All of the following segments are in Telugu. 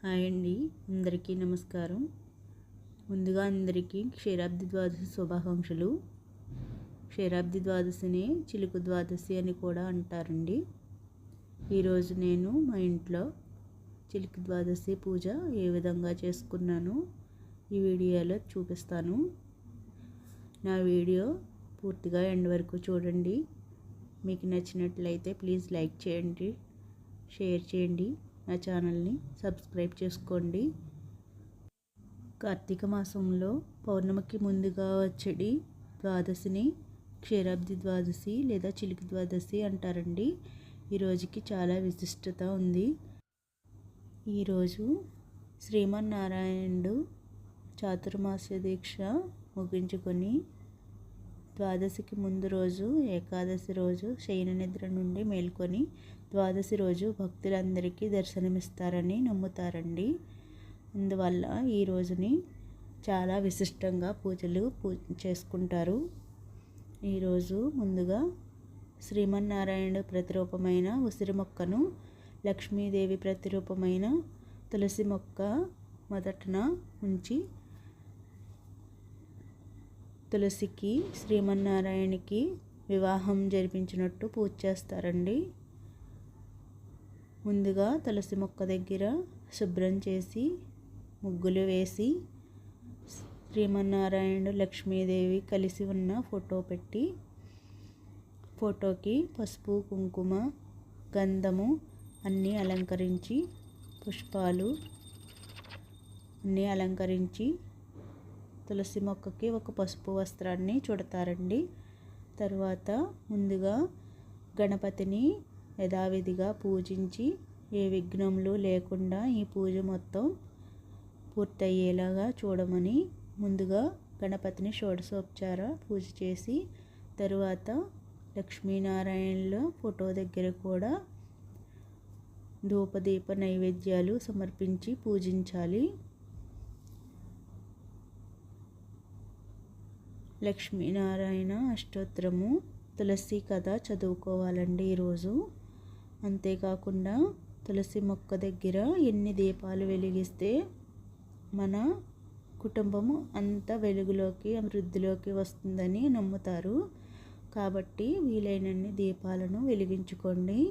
హాయ్ అండి అందరికీ నమస్కారం. ముందుగా అందరికీ క్షీరాబ్ది ద్వాదశి శుభాకాంక్షలు. క్షీరాబ్ది ద్వాదశిని చిలుకు ద్వాదశి అని కూడా అంటారండి. ఈరోజు నేను మా ఇంట్లో చిలుకు ద్వాదశి పూజ ఏ విధంగా చేసుకున్నాను ఈ వీడియోలో చూపిస్తాను. నా వీడియో పూర్తిగా ఎండ్ వరకు చూడండి. మీకు నచ్చినట్లయితే ప్లీజ్ లైక్ చేయండి షేర్ చేయండి. నా ఛానల్ని సబ్స్క్రైబ్ చేసుకోండి. కార్తీక మాసంలో పౌర్ణమికి ముందుగా వచ్చేది ద్వాదశిని క్షీరాబ్ది ద్వాదశి లేదా చిలికి ద్వాదశి అంటారండి. ఈ రోజుకి చాలా విశిష్టత ఉంది. ఈరోజు శ్రీమన్నారాయణుడు చాతుర్మాస్య దీక్ష ముగించుకొని ద్వాదశికి ముందు రోజు ఏకాదశి రోజు శయన నిద్ర నుండి మేల్కొని ద్వాదశి రోజు భక్తులందరికీ దర్శనమిస్తారని నమ్ముతారండి. అందువల్ల ఈ రోజుని చాలా విశిష్టంగా పూజలు పూ చేసుకుంటారు. ఈరోజు ముందుగా శ్రీమన్నారాయణుడు ప్రతిరూపమైన ఉసిరి మొక్కను లక్ష్మీదేవి ప్రతిరూపమైన తులసి మొక్క మొదటన ఉంచి తులసికి శ్రీమన్నారాయణకి వివాహం జరిపించినట్టు పూజ చేస్తారండి. ముందుగా తులసి మొక్క దగ్గర శుభ్రం చేసి ముగ్గులు వేసి శ్రీమన్నారాయణుడు లక్ష్మీదేవి కలిసి ఉన్న ఫోటో పెట్టి ఫోటోకి పసుపు కుంకుమ గంధము అన్నీ అలంకరించి పుష్పాలు అన్నీ అలంకరించి తులసి మొక్కకి ఒక పసుపు వస్త్రాన్ని చుడతారండి. తర్వాత ముందుగా గణపతిని యథావిధిగా పూజించి ఏ విఘ్నములు లేకుండా ఈ పూజ మొత్తం పూర్తయ్యేలాగా చూడమని ముందుగా గణపతిని షోడశోపచార పూజ చేసి తరువాత లక్ష్మీనారాయణుల ఫోటో దగ్గర కూడా ధూపదీప నైవేద్యాలు సమర్పించి పూజించాలి. లక్ష్మీనారాయణ అష్టోత్తరము తులసి కథ చదువుకోవాలండి ఈరోజు. అంతేకాకుండా తులసి మొక్క దగ్గర ఎన్ని దీపాలు వెలిగిస్తే మన కుటుంబము అంత వెలుగులోకి అభివృద్ధిలోకి వస్తుందని నమ్ముతారు. కాబట్టి వీలైనన్ని దీపాలను వెలిగించుకోండి.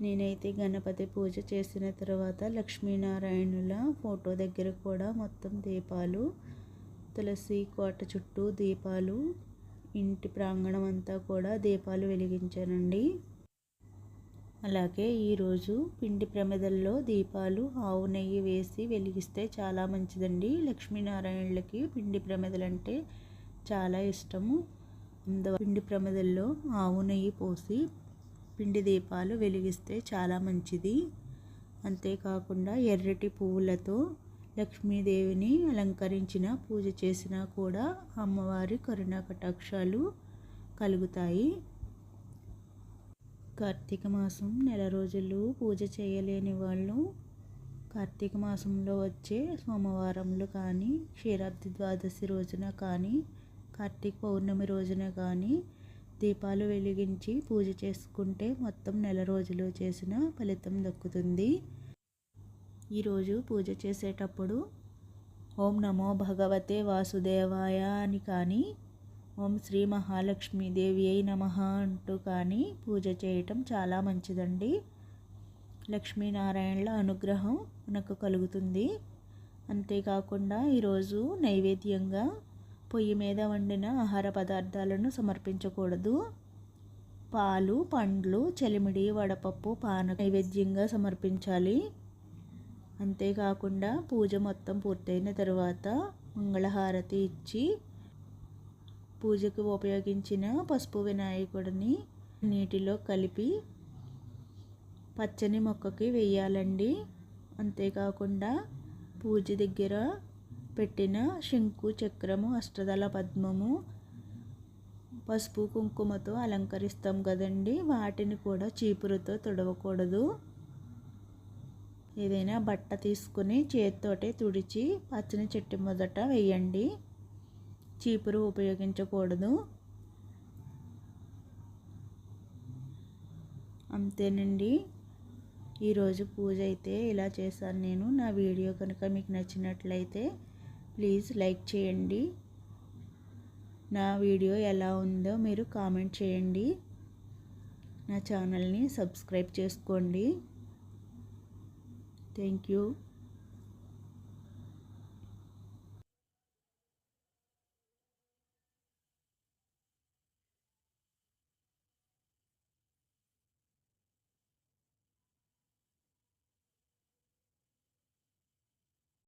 నేనైతే గణపతి పూజ చేసిన తర్వాత లక్ష్మీనారాయణుల ఫోటో దగ్గర కూడా మొత్తం దీపాలు తులసి కోట చుట్టూ దీపాలు ఇంటి ప్రాంగణం అంతా కూడా దీపాలు వెలిగించానండి. అలాగే ఈరోజు పిండి ప్రమిదల్లో దీపాలు ఆవు నెయ్యి వేసి వెలిగిస్తే చాలా మంచిదండి. లక్ష్మీనారాయణులకి పిండి ప్రమిదలంటే చాలా ఇష్టము. పిండి ప్రమిదల్లో ఆవు నెయ్యి పోసి పిండి దీపాలు వెలిగిస్తే చాలా మంచిది. అంతేకాకుండా ఎర్రటి పువ్వులతో లక్ష్మీదేవిని అలంకరించిన పూజ చేసినా కూడా అమ్మవారి కరుణా కటాక్షాలు కలుగుతాయి. కార్తీక మాసం నెల రోజులు పూజ చేయలేని వాళ్ళు కార్తీక మాసంలో వచ్చే సోమవారంలో కానీ క్షీరాబ్ది ద్వాదశి రోజున కానీ కార్తీక పౌర్ణమి రోజున కానీ దీపాలు వెలిగించి పూజ చేసుకుంటే మొత్తం నెల రోజులు చేసిన ఫలితం దక్కుతుంది. ఈరోజు పూజ చేసేటప్పుడు ఓం నమో భగవతే వాసుదేవాయ అని కానీ ఓం శ్రీ మహాలక్ష్మీదేవి అయి నమ అంటూ కానీ పూజ చేయటం చాలా మంచిదండి. లక్ష్మీనారాయణల అనుగ్రహం మనకు కలుగుతుంది. అంతేకాకుండా ఈరోజు నైవేద్యంగా పొయ్యి మీద వండిన ఆహార పదార్థాలను సమర్పించకూడదు. పాలు పండ్లు చెలిమిడి వడపప్పు పాన నైవేద్యంగా సమర్పించాలి. అంతేకాకుండా పూజ మొత్తం పూర్తయిన తర్వాత మంగళహారతి ఇచ్చి పూజకు ఉపయోగించిన పసుపు వినాయకుడిని నీటిలో కలిపి పచ్చని మొక్కకి వేయాలండి. అంతేకాకుండా పూజ దగ్గర పెట్టిన శంకు చక్రము అష్టదళ పద్మము పసుపు కుంకుమతో అలంకరిస్తాం కదండి. వాటిని కూడా చీపురుతో తుడవకూడదు. ఏదైనా బట్ట తీసుకుని చేతితోటే తుడిచి పచ్చని చెట్టు మొదట వేయండి. చీపురు ఉపయోగించకూడదు. అంతేనండి. ఈరోజు పూజ అయితే ఇలా చేశాను నేను. నా వీడియో కనుక మీకు నచ్చినట్లయితే ప్లీజ్ లైక్ చేయండి. నా వీడియో ఎలా ఉందో మీరు కామెంట్ చేయండి. నా ఛానల్ని సబ్స్క్రైబ్ చేసుకోండి. Thank you.